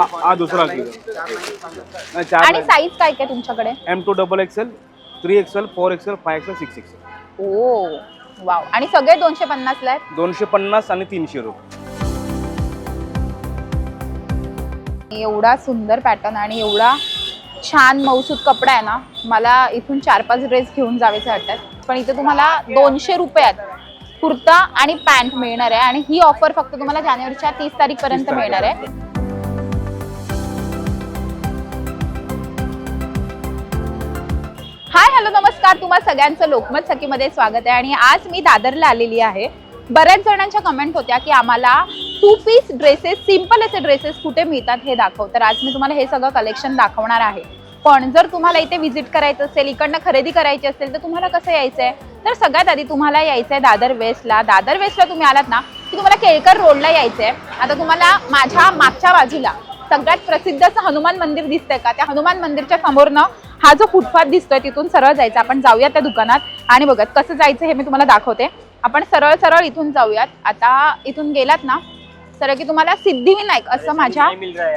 हा हा दुसरा नाही आणि चार साईज काय काय तुमच्याकडे? M two double XL three XL four XL five XL six XL oh wow. आणि सगळे दोनशे पन्नासला आहेत? दोनशे पन्नास आणि तीनशे रुपये. एवढा सुंदर पॅटर्न आणि एवढा छान मौसूद कपडा आहे ना मला इथून चार पाच ड्रेस घेऊन जावेसे वाटतात. पण इथे तुम्हाला दोनशे रुपयात कुर्ता आणि पॅन्ट मिळणार आहे आणि ही ऑफर फक्त तुम्हाला जानेवारीच्या तीस तारीख पर्यंत 30 तारीख. मिळणार आहे. हाय हॅलो नमस्कार. तुम्हा सगळ्यांचं लोकमत सखीमध्ये स्वागत आहे. आणि आज मी दादरला आलेली आहे. बऱ्याच जणांच्या कमेंट होत्या की आम्हाला टू पीस ड्रेसेस सिंपल असे ड्रेसेस कुठे मिळतात हे दाखव. तर आज मी तुम्हाला हे सगळं कलेक्शन दाखवणार आहे. पण जर तुम्हाला इथे व्हिजिट करायचं असेल इकडनं खरेदी करायची असेल तर तुम्हाला कसं यायचं आहे तर सगळ्यात आधी तुम्हाला यायचं आहे दादर वेस्टला दादर वेस्टला तुम्ही आलात ना की तुम्हाला केळकर रोडला यायचं आहे आता तुम्हाला माझ्या मागच्या बाजूला सगळ्यात प्रसिद्ध असं हनुमान मंदिर दिसतंय का? त्या हनुमान मंदिरच्या समोरनं हा जो फुटपाथ दिसतोय तिथून सरळ जायचं. आपण जाऊया त्या दुकानात. आणि बघत कसं जायचं हे मी तुम्हाला दाखवते. आपण सरळ सरळ इथून जाऊयात. आता इथून गेलात ना सरळ की तुम्हाला सिद्धिविनायक असं माझ्या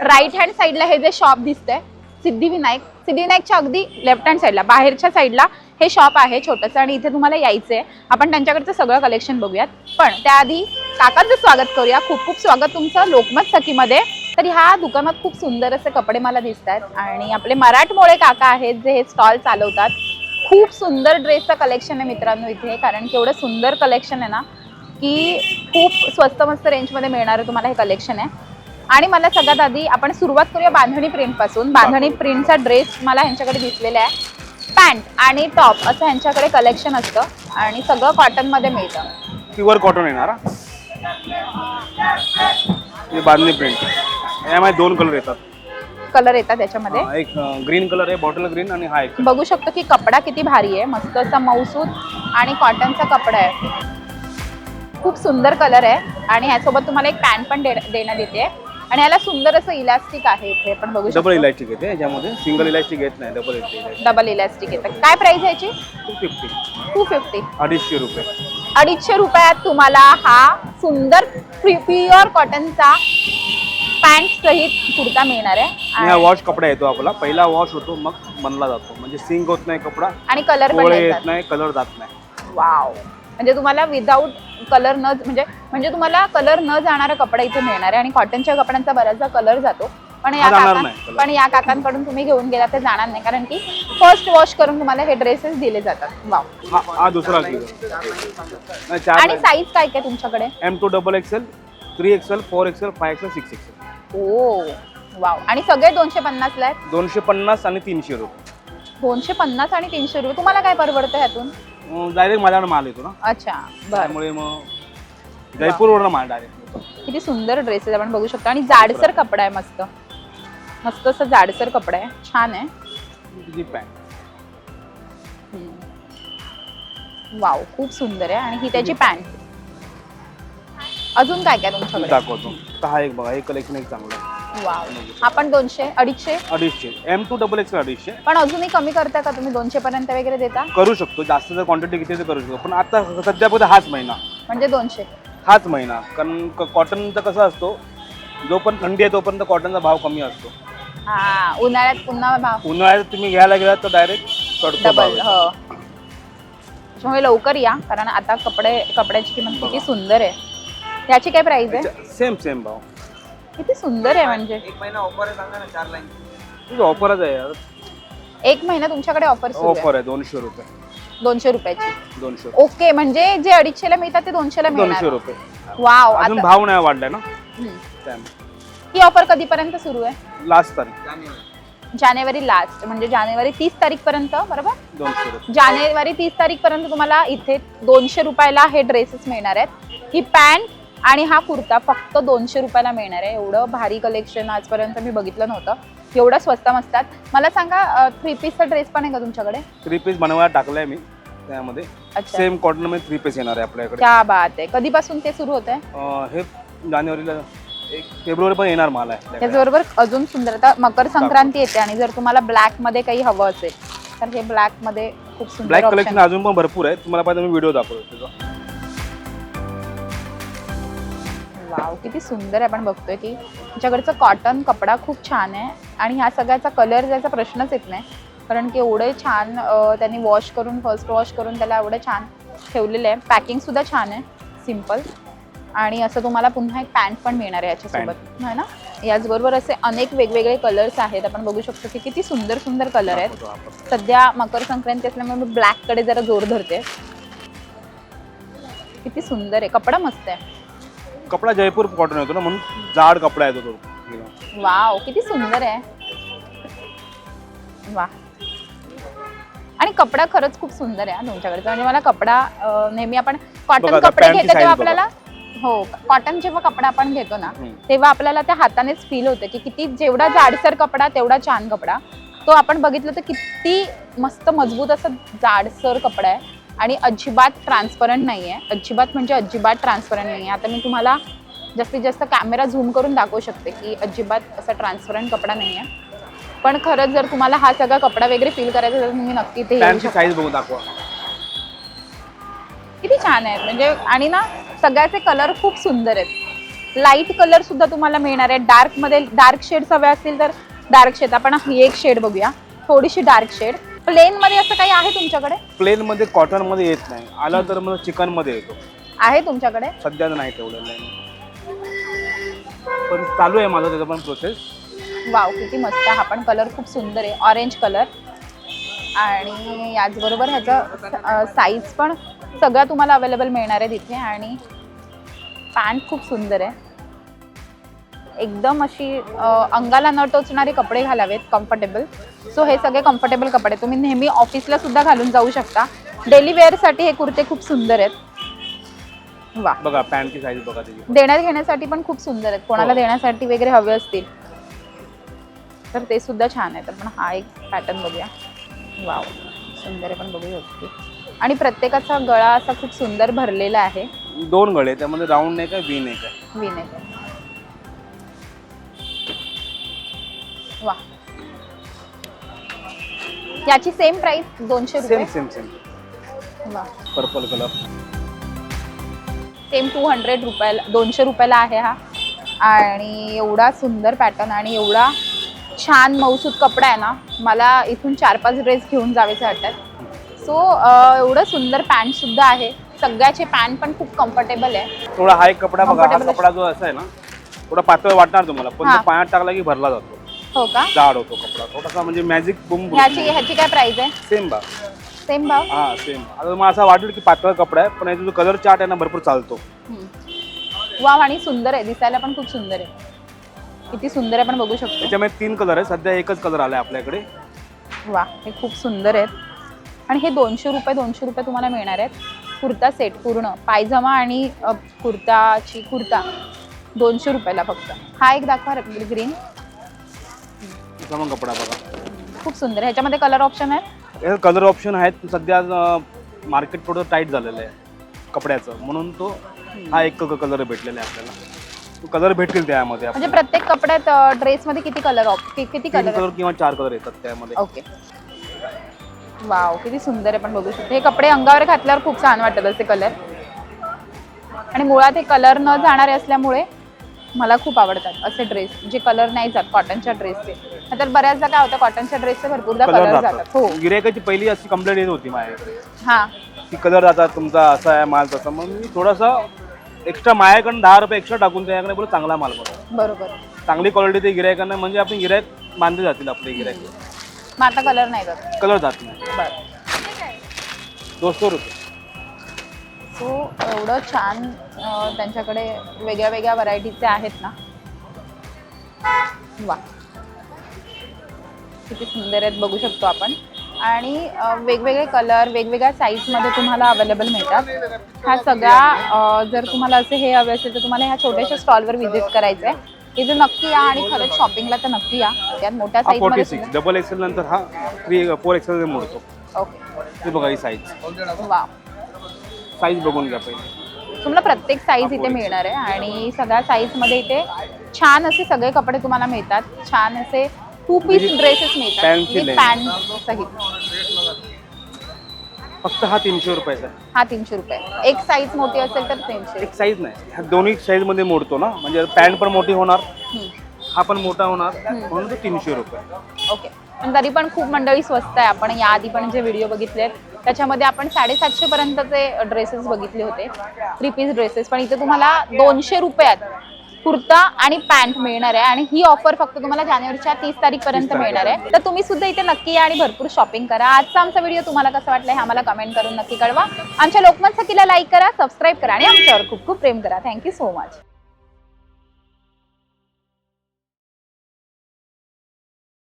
राईट हँड साईडला हे जे शॉप दिसतंय सिद्धिविनायक. सिद्धिविनायकच्या अगदी लेफ्ट हँड साईडला बाहेरच्या साईडला हे शॉप आहे छोटंसं आणि इथे तुम्हाला यायचंय. आपण त्यांच्याकडचं सगळं कलेक्शन बघूयात. पण त्याआधी काकांचं स्वागत करूया. खूप खूप स्वागत तुमचं लोकमत सखीमध्ये. तर ह्या दुकानात खूप सुंदर असे कपडे मला दिसत आहेत आणि आपले मराठमोळे काका आहेत जे हे स्टॉल चालवतात. खूप सुंदर ड्रेसचं कलेक्शन आहे मित्रांनो इथे कारण की एवढं सुंदर कलेक्शन आहे ना की खूप स्वस्त मस्त रेंजमध्ये मिळणारं तुम्हाला हे कलेक्शन आहे. आणि मला सगळ्यात आधी आपण सुरुवात करूया बांधणी प्रिंटपासून. बांधणी प्रिंटचा ड्रेस मला ह्यांच्याकडे दिसलेला आहे. पॅन्ट आणि टॉप असं ह्यांच्याकडे कलेक्शन असतं आणि सगळं कॉटनमध्ये मिळतं. प्युअर कॉटन येणार हा. हे बांधणी प्रिंट यामध्ये दोन कलर येतात. कलर येतात त्याच्यामध्ये हा, एक ग्रीन कलर आहे बॉटल ग्रीन आणि हा एक. बघू शकतो की कपडा किती भारी आहे. मस्त असा मऊसूद आणि कॉटनचा कपडा आहे. खूप सुंदर कलर आहे. आणि ह्यासोबत तुम्हाला एक पॅन्ट पण दे- देण्यात येते. आणि याला सुंदर असं इलास्टिक आहे इथे पण बघू डबल शकतो इलास्टिक येते याच्यामध्ये. सिंगल इलास्टिक येत नाही डबल इलास्टिक डबल इलास्टिक येतं. काय प्राइस याची? टू फिफ्टी टू फिफ्टी अडीचशे रुपये. अडीचशे रुपयात तुम्हाला हा सुंदर प्युअर कॉटनचा पॅन्ट सहित कुर्ता मिळणार आहे. आणि हा आणि- वॉश कपडा येतो आपला. पहिला वॉश होतो मग बनला जातो. म्हणजे सिंक होत नाही कपडा आणि कलर पण पोळे येतात. येत नाही कलर जात नाही. वाव. म्हणजे तुम्हाला विदाऊट कलर न म्हणजे म्हणजे तुम्हाला कलर न जाणारा कपडा इथे मिळणार आहे. आणि कॉटनच्या कपड्यांचा बराचसा कलर जातो. पण या हा जाणार काका नाही color. पण या काकांकडून तुम्ही घेऊन गेला तर जाणार नाही. कारण की फर्स्ट वॉश करून तुम्हाला हे ड्रेसेस दिले जातात. वाव. हा हा दुसरा किलो नाही आणि चार साईज काय काय तुमच्याकडे? M two double XL three XL four XL five XL six XL oh wow. आणि सगळे दोनशे पन्नासला आहेत? दोनशे पन्नास आणि तीनशे रुपये. दोनशे पन्नास आणि तीनशे रुपये. तुम्हाला काय परवडतं ह्यातून? डायरेक्ट माझ्याकडे माल येतो ना. अच्छा बरं. त्यामुळे मग जयपूरवरनं माल डायरेक्ट किती सुंदर ड्रेसेस आपण बघू शकतो. आणि जाडसर कपडा आहे मस्त. मस्त असं जाडसर कपडा आहे. छान आहे. पॅन्ट वाव खूप सुंदर आहे. आणि ही त्याची पॅन्ट अजून काय काय तुमच्याकडे? दाखवतो. तर हा एक बघा हे कलेक्शन एक चांगलं. आहे. वाव. आपण दोनशे अडीचशे? अडीचशे. एम टू डबल एक्सेल अडीचशे. पण अजूनही कमी करता का तुम्ही? दोनशे पर्यंत वगैरे देता? करू शकतो. जास्त जर क्वांटिटी घेतली तर करू शकतो. पण आता सध्या फक्त हाच महिना. म्हणजे दोनशे. हाच महिना. कारण कॉटनचा कसं असतो जोपर्यंत थंडी आहे तोपर्यंत कॉटनचा भाव कमी असतो. हा उन्हाळ्यात पुन्हा भाव. उन्हाळ्यात तुम्ही घ्यायला गेलात तर डायरेक्ट चढतो डबल. हो. त्याच्यामुळे लवकर या कारण आता कपडे कपड्याची किंमत किती सुंदर आहे. त्याची काय प्राइस आहे? सेम सेम भाव. किती सुंदर आहे म्हणजे. तुझं ऑफरच आहे यार. एक महिना तुमच्याकडे ऑफर सुरू आहे. ऑफर आहे दोनशे रुपये. दोनशे रुपयाची. दोनशे. ओके म्हणजे जे अडीचशेला मिळतात ते दोनशेला दोनशे मिळणार रुपये. वाव अजून आता भाव नाही वाढलाय ना? हम्म. त्यामुळे ही ऑफर कधीपर्यंत सुरू आहे? लास्ट तारीख. जानेवारी लास्ट म्हणजे जानेवारी तीस तारीख पर्यंत बरोबर? दोनशे रुपये. जानेवारी तीस तारीख पर्यंत तुम्हाला इथे दोनशे रुपयाला हे ड्रेसेस मिळणार आहेत. ही पॅन्ट आणि हा कुर्ता फक्त दोनशे रुपयाला मिळणार आहे. एवढं भारी कलेक्शन आजपर्यंत मी बघितलं नव्हतं. एवढं स्वस्त मस्तात. मला सांगा थ्री पीसचा ड्रेस पण आहे का तुमच्याकडे? थ्री पीस बनवायला टाकलाय मी त्यामध्ये. सेम कॉटनमध्ये थ्री पीस येणार आहे आपल्याकडे क्या बात आहे. कधीपासून ते सुरू होत आहे हे जानेवारीला एक फेब्रुवारी पण येणार माल आहे. त्याचबरोबर अजून सुंदर आता मकर संक्रांती येते आणि जर तुम्हाला ब्लॅकमध्ये काही हवं असेल तर हे ब्लॅकमध्ये खूप सुंदर ब्लॅक कलेक्शन अजून पण भरपूर आहे. तुम्हाला पाहिजे मी व्हिडिओ दाखवतो वाव किती सुंदर आहे. आपण बघतोय की तुमच्याकडचं कॉटन कपडा खूप छान आहे आणि ह्या सगळ्याचा कलर जायचा प्रश्नच येत नाही. कारण की एवढे छान त्यांनी वॉश करून फर्स्ट वॉश करून त्याला एवढं छान ठेवलेलं आहे. पॅकिंग सुद्धा छान आहे सिंपल आणि असं तुम्हाला पुन्हा एक पॅन्ट पण मिळणार आहे याच्यासोबत. है ना? याचबरोबर असे अनेक वेगवेगळे कलर्स आहेत. आपण बघू शकतो की किती सुंदर सुंदर कलर आहेत. सध्या मकर संक्रांती असल्यामुळे मी ब्लॅककडे जरा जोर धरते. किती सुंदर आहे. कपडा मस्त आहे. कपडा जयपूर कॉटन येतो ना म्हणून जाड कपडा येतो तो. वाव किती सुंदर आहे. वा आणि कपडा खरंच खूप सुंदर आहे हा तुमच्याकडचा म्हणजे मला कपडा अं, नेहमी आपण बघा कॉटन आता कपडे pant ची घेतो तेव्हा बघा. आपल्याला हो कॉटन जेव्हा कपडा आपण घेतो ना हम्म. तेव्हा आपल्याला त्या हातानेच फील होतं की किती जेवढा जाडसर कपडा तेवढा छान कपडा. तो आपण बघितलं तर किती मस्त मजबूत असं जाडसर कपडा आहे. आणि अजिबात ट्रान्सपरंट नाही आहे अजिबात म्हणजे अजिबात ट्रान्सपरंट नाही आहे आता मी तुम्हाला जास्तीत जास्त कॅमेरा झूम करून दाखवू शकते की अजिबात असा ट्रान्सपरंट कपडा नाही आहे पण खरंच जर तुम्हाला हा सगळा कपडा वगैरे फील करायचा असेल तर तुम्ही नक्की येऊ शकता. साईज दाखवा. किती छान आहेत. म्हणजे आणि ना सगळ्याचे कलर खूप सुंदर आहेत. लाइट कलर सुद्धा तुम्हाला मिळणार आहे डार्कमध्ये डार्क शेड्स हवे असतील तर डार्क शेड आपण ही एक शेड बघूया. थोडीशी डार्क शेड प्लेन मध्ये असं काही आहे तुमच्याकडे? प्लेन मध्ये कॉटनमध्ये येत नाही. आला तर मग चिकनमध्ये येतो. आहे तुमच्याकडे? सध्या तर नाही ठेवलेलं आहे पण चालू आहे माझं त्याचं पण प्रोसेस वाव किती मस्त. हा पण कलर खूप सुंदर आहे. ऑरेंज कलर आणि याचबरोबर ह्याचा साईज पण सगळा तुम्हाला अवेलेबल मिळणार आहे तिथे. आणि पॅन्ट खूप सुंदर आहे. एकदम अशी अंगाला न टोचणारे कपडे घालावेत कम्फर्टेबल सो हे सगळे कम्फर्टेबल कपडे तुम्ही नेहमी ऑफिसला सुद्धा घालून जाऊ शकता. डेली वेअरसाठी हे कुर्ते खूप सुंदर आहेत. वा. बघा पॅन्टची साईज बघा देण्यात घेण्यासाठी पण खूप सुंदर आहेत. कोणाला हो. देण्यासाठी वगैरे हवे असतील तर ते सुद्धा छान आहेत. आपण हा एक पॅटर्न बघूया. वाव. सुंदर आहे पण बघू शकते आणि प्रत्येकाचा गळा असा खूप सुंदर भरलेला आहे. दोन गळे त्यामध्ये राऊंड नाही काय वी नाही काय विनेगर वा. याची सेम प्राइस दोनशे सेम रुपये सेम सेम वा. Purple colour same two hundred रुपयाला दोनशे रुपयाला आहे हा. आणि एवढा सुंदर पॅटर्न आणि एवढा छान मऊसूत कपडा आहे ना मला इथून चार पाच ड्रेस घेऊन जावेसे वाटतात. सो एवढं सुंदर पॅन्ट सुद्धा आहे. सगळ्याचे पॅन्ट पण खूप कम्फर्टेबल आहे. थोडा हा एक कपडा बघा हा Comfortable कपडा जो असा आहे ना थोडा पातळ वाटणार तुम्हाला पण हा. तो पायात टाकला की भरला जातो. हो का? जाड होतो कपडा. थोडासा म्हणजे मॅजिक बुम ह्याची ह्याची काय प्राइस आहे? सेम बा सेम भाव? हा सेम आता मला असं वाटेल की पातळ कपडा आहे पण याचा जो कलर चार्ट आहे ना भरपूर चालतो. वाव आणि सुंदर आहे. दिसायला पण खूप सुंदर आहे. किती सुंदर आहे पण बघू शकतो. त्याच्यामध्ये तीन कलर आहे सध्या एकच कलर आलाय आपल्याकडे. वा हे खूप सुंदर आहेत. आणि हे दोनशे रुपये दोनशे रुपये तुम्हाला मिळणार आहेत. कुर्ता सेट पूर्ण. पायजमा आणि अ, कुर्ताची कुर्ता. दोनशे रुपयाला फक्त. हा एक दाखवा ग्रीन मग कपडा बघा. खूप सुंदर. आहे. ह्याच्यामध्ये कलर ऑप्शन आहे? कलर ऑप्शन आहेत. पण सध्या मार्केट थोडं टाईट झालेलं आहे कपड्याचं. म्हणून तो हा एक कलर भेटलेला आहे आपल्याला. कलर भेटतील त्यामध्ये म्हणजे आपल्याला. प्रत्येक कपड्यात ड्रेसमध्ये किती कलर किती तीन कलर कलर किंवा चार कलर येतात त्यामध्ये. ओके वाव किती सुंदर आहे पण बघू शकतो. हे कपडे अंगावर घातल्यावर खूप छान वाटत असे कलर आणि मुळात हे कलर न जाणारे असल्यामुळे मला खूप आवडतात असे ड्रेस जे कलर नाही जात कॉटनच्या ड्रेसचे तर बऱ्याचदा काय होतं कॉटनच्या ड्रेसचे भरपूरदा कलर कलर जातात. हो. गिरायकाची पहिली अशी कंप्लेंट येत होती माझ्याकडे हा. की कलर जातात तुमचा असा आहे माल तसा. मग मी थोडासा एक्स्ट्रा माझ्याकडून दहा रुपये एक्स्ट्रा टाकून त्याच्याकडे बोलू चांगला माल बरोबर. चांगली क्वालिटी ते गिरायकांना म्हणजे आपण गिरायक मानले जातील आपले गिरायक मग आता कलर नाही जात. कलर जात नाही. बरं. दोनशे रुपये. सो एवढं छान त्यांच्याकडे वेगळ्या वेगळ्या व्हरायटीचे आहेत ना. वा किती सुंदर आहेत बघू शकतो आपण. आणि वेगवेगळे कलर वेगवेगळ्या साईजमध्ये तुम्हाला अवेलेबल मिळतात. हा सगळा अं, जर तुम्हाला असे हे हवे असेल तर तुम्हाला ह्या छोट्याशा स्टॉलवर व्हिजिट करायचं आहे इथे नक्की या आणि खरंच शॉपिंगला तर नक्की या. त्यात मोठ्या सिक्स डबल एक्सेल नंतर हा थ्री फोर एक्सेल ओके बघा ही साईज वा साईज बघून घ्या पहिले. तुम्हाला प्रत्येक साईज इथे मिळणार आहे आणि सगळ्या साईजमध्ये इथे छान असे सगळे कपडे तुम्हाला मिळतात. छान असे टू पीस ड्रेसेस मिळतात. pant ची विथ length. पॅन्ट सहित. फक्त हा तीनशे रुपयाचा आहे. हा तीनशे रुपये. एक साईज मोठी असेल तर तीनशे. एक साईज नाही. ह्या दोन्ही साईजमध्ये मोडतो ना? म्हणजे पॅन्ट पण मोठी होणार हम्म. हा पण मोठा होणार म्हणून तो तीनशे रुपये. ओके पण तरी पण खूप मंडळी स्वस्त आहे. आपण याआधी पण जे व्हिडिओ बघितले त्याच्यामध्ये आपण साडेसातशे पर्यंतचे ड्रेसेस बघितले होते. थ्री पीस ड्रेसेस पण इथे तुम्हाला दोनशे रुपयात कुर्ता आणि पॅन्ट मिळणार आहे. आणि ही ऑफर फक्त तुम्हाला जानेवारीच्या तीस तारीख पर्यंत 30 तारखेपर्यंत. मिळणार आहे. तर तुम्ही सुद्धा इथे नक्की या आणि भरपूर शॉपिंग करा. आजचा आमचा व्हिडिओ तुम्हाला कसा वाटला हे आम्हाला कमेंट करून नक्की कळवा. आमच्या लोकमत सखीला लाईक करा सबस्क्राईब करा आणि आमच्यावर खूप खूप प्रेम करा. Thank you so much